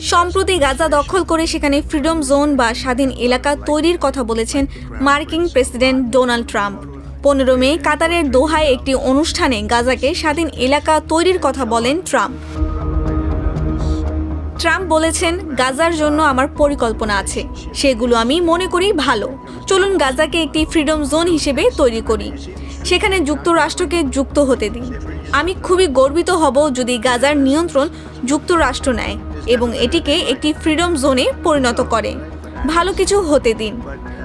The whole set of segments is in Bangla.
সম্প্রতি গাজা দখল করে সেখানে ফ্রিডম জোন বা স্বাধীন এলাকা তৈরির কথা বলেছেন মার্কিন প্রেসিডেন্ট ডোনাল্ড ট্রাম্প। পনেরো মে কাতারের দোহায় একটি অনুষ্ঠানে গাজাকে স্বাধীন এলাকা তৈরির কথা বলেন ট্রাম্প। ট্রাম্প বলেছেন, গাজার জন্য আমার পরিকল্পনা আছে। সেগুলো আমি মনে করি ভালো। চলুন গাজাকে একটি ফ্রিডম জোন হিসেবে তৈরি করি। সেখানে যুক্তরাষ্ট্রকে যুক্ত হতে দিন। আমি খুবই গর্বিত হব যদি গাজার নিয়ন্ত্রণ যুক্তরাষ্ট্র নেয় এবং এটিকে একটি ফ্রিডম জোনে পরিণত করে। ভালো কিছু হতে দিন।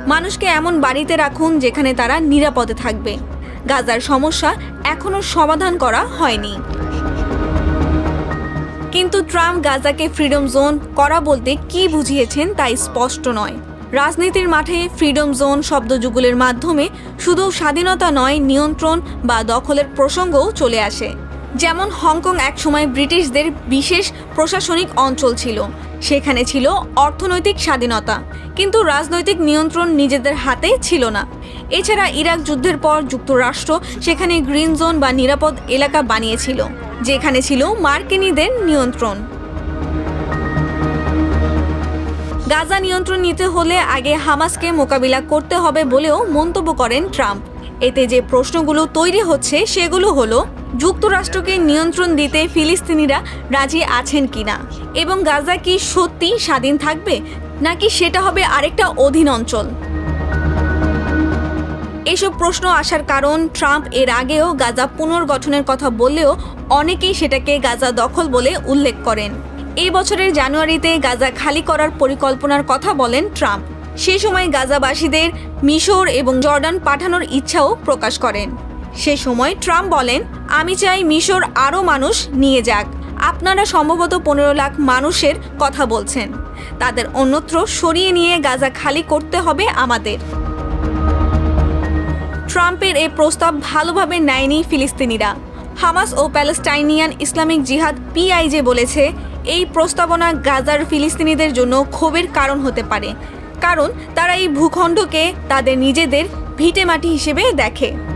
মানুষকে এমন বাড়িতে রাখুন যেখানে তারা নিরাপদে থাকবে। গাজার সমস্যা এখনও সমাধান করা হয়নি। কিন্তু ট্রাম্প গাজাকে ফ্রিডম জোন করা বলতে কি বুঝিয়েছেন তাই স্পষ্ট নয়। রাজনীতির মাঠে ফ্রিডম জোন শব্দযুগলের মাধ্যমে শুধু স্বাধীনতা নয়, নিয়ন্ত্রণ বা দখলের প্রসঙ্গও চলে আসে। যেমন হংকং একসময় ব্রিটিশদের বিশেষ প্রশাসনিক অঞ্চল ছিল। সেখানে ছিল অর্থনৈতিক স্বাধীনতা। কিন্তু রাজনৈতিক নিয়ন্ত্রণ নিজেদের হাতে ছিল না। এছাড়া ইরাক যুদ্ধের পর যুক্তরাষ্ট্র সেখানে গ্রিন জোন বা নিরাপদ এলাকা বানিয়েছিল, যেখানে ছিল মার্কিনীদের নিয়ন্ত্রণ। গাজা নিয়ন্ত্রণ নিতে হলে আগে হামাসকে মোকাবিলা করতে হবে বলেও মন্তব্য করেন ট্রাম্প। এতে যে প্রশ্নগুলো তৈরি হচ্ছে, সেগুলো হলো, যুক্তরাষ্ট্রকে নিয়ন্ত্রণ দিতে ফিলিস্তিনিরা রাজি আছেন কিনা? এবং গাজা কি সত্যি স্বাধীন থাকবে? নাকি সেটা হবে আরেকটা অধীন অঞ্চল? এসব প্রশ্ন আসার কারণ, ট্রাম্প এর আগেও গাজা পুনর্গঠনের কথা বললেও অনেকেই সেটাকে গাজা দখল বলে উল্লেখ করেন। এই বছরের জানুয়ারিতে গাজা খালি করার পরিকল্পনার কথা বলেন ট্রাম্প। সে সময় গাজাবাসীদের মিশর এবং জর্ডান পাঠানোর ইচ্ছাও প্রকাশ করেন। সে সময় ট্রাম্প বলেন, আমি চাই মিশর আরও মানুষ নিয়ে যাক। আপনারা সম্ভবত পনেরো লাখ মানুষের কথা বলছেন। তাদের অন্যত্র সরিয়ে নিয়ে গাজা খালি করতে হবে আমাদের। ট্রাম্পের এই প্রস্তাব ভালোভাবে নেয়নি ফিলিস্তিনিরা। হামাস ও প্যালেস্টাইনিয়ান ইসলামিক জিহাদ পিআইজে বলেছে এই প্রস্তাবনা গাজার ফিলিস্তিনিদের জন্য ক্ষোভের কারণ হতে পারে। কারণ তারা এই ভূখণ্ডকে তাদের নিজেদের ভিটেমাটি হিসেবে দেখে।